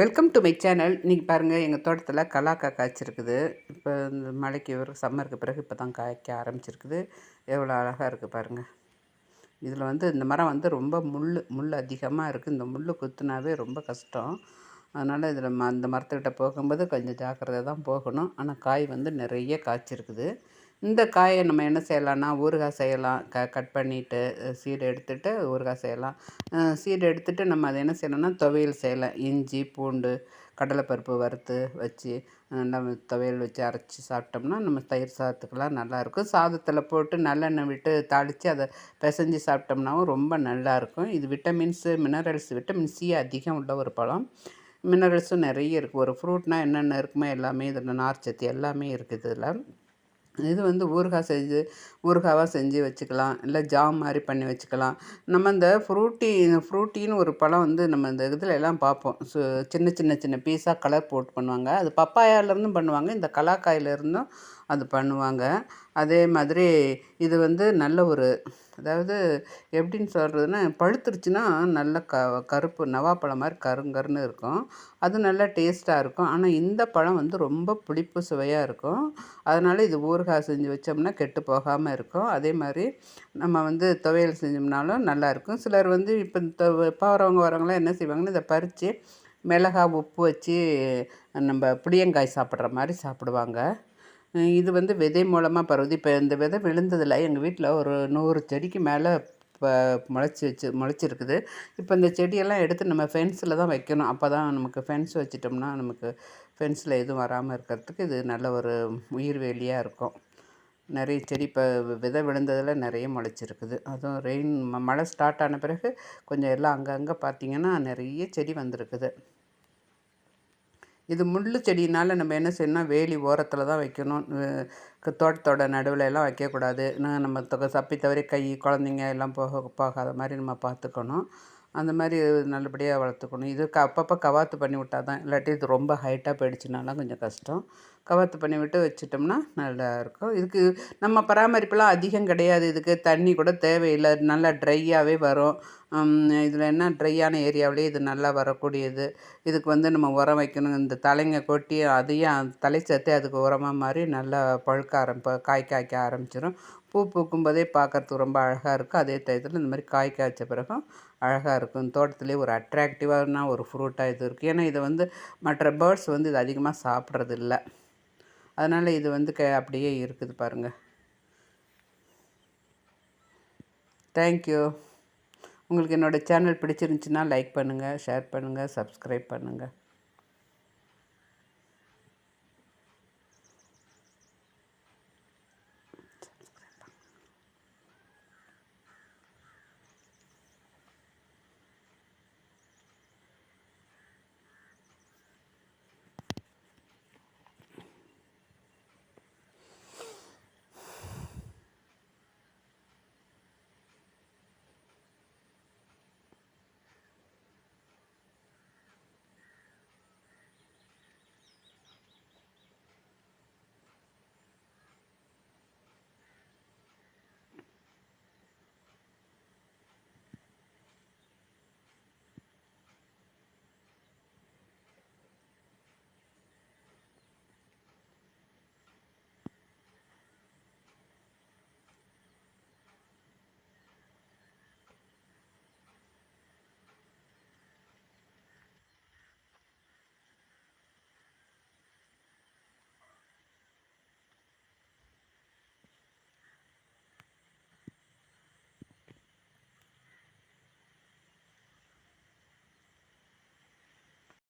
Welcome to my channel இன்றைக்கி பாருங்கள் எங்கள் தோட்டத்தில் கலாக்காய் காய்ச்சிருக்குது. இப்போ இந்த மழைக்கு ஒரு சம்மருக்கு பிறகு இப்போ தான் காய்க்க ஆரம்பிச்சிருக்குது. எவ்வளோ அழகாக இருக்குது பாருங்கள் இதில் வந்து இந்த மரம் வந்து ரொம்ப முள் முள் அதிகமாக இருக்குது இந்த முள் குத்துனாவே ரொம்ப கஷ்டம். அதனால் இதில் ம அந்த மரத்துக்கிட்ட போகும்போது கொஞ்சம் ஜாக்கிரதை தான் போகணும். ஆனால் காய் வந்து நிறைய காய்ச்சிருக்குது. இந்த காயை நம்ம என்ன செய்யலாம்னா ஊறுகாய் செய்யலாம். க கட் பண்ணிவிட்டு சீடு எடுத்துகிட்டு ஊறுகாய் செய்யலாம். சீடு எடுத்துகிட்டு நம்ம அதை என்ன செய்யணும்னா துவையல் செய்யலாம் இஞ்சி பூண்டு கடலைப்பருப்பு வறுத்து வச்சு நம்ம துவையல் வச்சு அரைச்சி சாப்பிட்டோம்னா நம்ம தயிர் சாதத்துக்கெல்லாம் நல்லாயிருக்கும். சாதத்தில் போட்டு நல்லெண்ணெய் விட்டு தாளித்து அதை பிசைஞ்சு சாப்பிட்டோம்னாவும் ரொம்ப நல்லாயிருக்கும். இது விட்டமின்ஸு மினரல்ஸ் விட்டமின் சி அதிகம் உள்ள ஒரு பழம். மினரல்ஸும் நிறைய இருக்குது ஒரு ஃப்ரூட்னால் என்னென்ன இருக்குமோ எல்லாமே இதில் நார்ச்சத்து எல்லாமே இருக்குது இதில். இது வந்து ஊறுகாய் செஞ்சு ஊறுகாவாக செஞ்சு வச்சுக்கலாம். இல்லை ஜாம் மாதிரி பண்ணி வச்சுக்கலாம். நம்ம இந்த ஃப்ரூட்டி ஃப்ரூட்டின்னு ஒரு பழம் வந்து நம்ம இந்த இதில் எல்லாம் பார்ப்போம். சு சின்ன சின்ன சின்ன பீஸாக கலர் போட்டு பண்ணுவாங்க. அது பப்பாயாலேருந்தும் பண்ணுவாங்க. இந்த கலாக்காயிலேருந்தும் அது பண்ணுவாங்க. அதே மாதிரி இது வந்து நல்ல ஒரு அதாவது எப்படின்னு சொல்கிறதுன்னா பழுத்துருச்சுன்னா நல்ல க கருப்பு நவாப்பழம் மாதிரி கருங்கருன்னு இருக்கும். அது நல்லா டேஸ்ட்டாக இருக்கும். ஆனால் இந்த பழம் வந்து ரொம்ப புளிப்பு சுவையாக இருக்கும். அதனால் இது ஊறுகாய் செஞ்சு வச்சோம்னா கெட்டு போகாமல் இருக்கும். அதே மாதிரி நம்ம வந்து துவையல் செஞ்சோம்னாலும் நல்லாயிருக்கும் சிலர் வந்து இப்போ போகிறவங்க வரவங்களாம் என்ன செய்வாங்கன்னா இதை பறித்து மிளகா உப்பு வச்சு நம்ம புளியங்காய் சாப்பிட்ற மாதிரி சாப்பிடுவாங்க. இது வந்து விதை மூலமாக பரவுது. இப்போ இந்த விதை விழுந்ததில் எங்கள் வீட்டில் ஒரு நூறு செடிக்கு மேலே இப்போ முளைச்சி வச்சு முளைச்சிருக்குது. இப்போ இந்த செடியெல்லாம் எடுத்து நம்ம ஃபென்ஸில் தான் வைக்கணும். அப்போ தான் நமக்கு ஃபென்ஸ் வச்சிட்டோம்னா நமக்கு ஃபென்ஸில் எதுவும் வராமல் இருக்கிறதுக்கு இது நல்ல ஒரு உயிர் வேலியாக இருக்கும். நிறைய செடி இப்போ விதை விழுந்ததில் நிறைய முளைச்சிருக்குது. அதுவும் ரெயின் மழை ஸ்டார்ட் ஆன பிறகு கொஞ்சம் எல்லாம் அங்கங்கே பார்த்திங்கன்னா நிறைய செடி வந்திருக்குது. இது முள் செடினால் நம்ம என்ன செய்யணும்னா வேலி ஓரத்தில் தான் வைக்கணும். தோட்டத்தோட நடுவில் எல்லாம் வைக்கக்கூடாது. நம்ம தொகை சப்பி தவறி கை குழந்தைங்க எல்லாம் போக போகாத மாதிரி நம்ம பார்த்துக்கணும். அந்த மாதிரி நல்லபடியாக வளர்த்துக்கணும். இதுக்கு அப்பப்போ கவாத்து பண்ணி விட்டால் தான் இல்லாட்டி இது ரொம்ப ஹைட்டாக போயிடுச்சுனாலாம் கொஞ்சம் கஷ்டம். கவாத்து பண்ணி விட்டு வச்சிட்டோம்னா நல்லா இருக்கும். இதுக்கு நம்ம பராமரிப்புலாம் அதிகம் கிடையாது. இதுக்கு தண்ணி கூட தேவையில்லை. நல்லா ட்ரையாகவே வரும். இதில் என்ன ட்ரையான ஏரியாவிலே இது நல்லா வரக்கூடியது. இதுக்கு வந்து நம்ம உரம் வைக்கணும். இந்த தலைங்க கொட்டி அதையும் தலை சேர்த்து அதுக்கு உரமாக மாதிரி நல்லா பழுக்க ஆரம்ப காய் காய்க்க ஆரம்பிச்சிடும் பூ பூக்கும் போதே பார்க்குறதுக்கு ரொம்ப அழகாக இருக்கும் அதே டயத்தில் இந்த மாதிரி காய் காய்ச்ச பிறகும் அழகாக இருக்கும் தோட்டத்துலேயே ஒரு அட்ராக்டிவான ஒரு ஃப்ரூட்டாக இது இருக்குது ஏன்னா இதை வந்து மற்ற பேர்ட்ஸ் வந்து இது அதிகமாக சாப்பிட்றது இல்லை அதனால் இது வந்து க அப்படியே இருக்குது பாருங்கள் தேங்க்யூ உங்களுக்கு என்னோடய சேனல் பிடிச்சிருந்துச்சின்னா லைக் பண்ணுங்கள் ஷேர் பண்ணுங்கள் சப்ஸ்கிரைப் பண்ணுங்கள்